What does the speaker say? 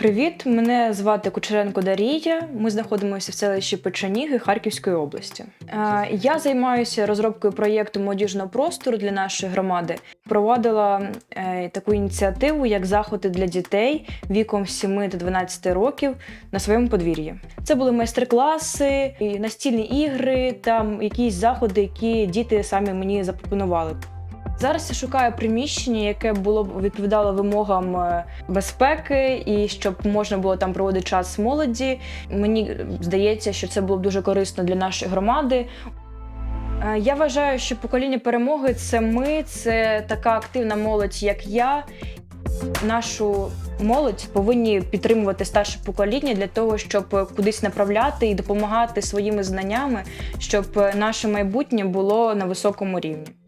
Привіт, мене звати Кучеренко Дарія. Ми знаходимося в селищі Печеніги Харківської області. Я займаюся розробкою проєкту молодіжного простору для нашої громади. Проводила е, таку ініціативу, як заходи для дітей віком з 7 до 12 років на своєму подвір'ї. Це були майстер-класи, настільні ігри та якісь заходи, які діти самі мені запропонували. Зараз я шукаю приміщення, яке було б відповідало вимогам е, безпеки і щоб можна було там проводити час молоді. Мені здається, що це було б дуже корисно для нашої громади. Е, Я вважаю, що покоління перемоги це ми, це така активна молодь, як я. Нашу молодь повинні підтримувати старше покоління для того, щоб кудись направляти і допомагати своїми знаннями, щоб наше майбутнє було на високому рівні.